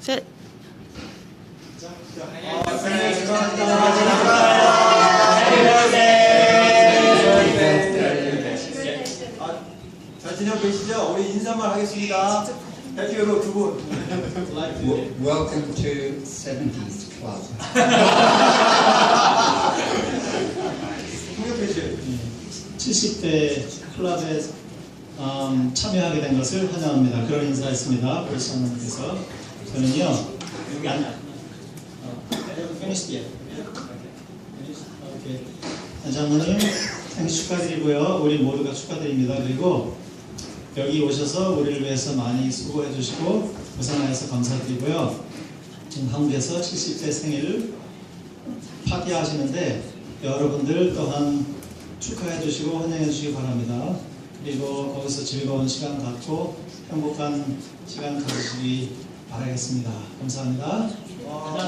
셋. 잘 지내고 계시죠? 우리 인사말 하겠습니다. 대표로 두 분. Welcome to 70s Club. 홍혁배 씨. 70대 클럽에 음, 참여하게 된 것을 환영합니다. 그런 인사했습니다. 우리 장로님께서 저는요. 여기 안. 어? 오케이. 아, 장로님 생일 축하드리고요. 우리 모두가 축하드립니다. 그리고 여기 오셔서 우리를 위해서 많이 수고해 주시고 고생하셔서 감사드리고요. 지금 한국에서 70대 생일을 파티 하시는데 여러분들 또한 축하해 주시고 환영해 주시기 바랍니다. 그리고 거기서 즐거운 시간 갖고 행복한 시간 가지시기 바라겠습니다. 감사합니다. 와,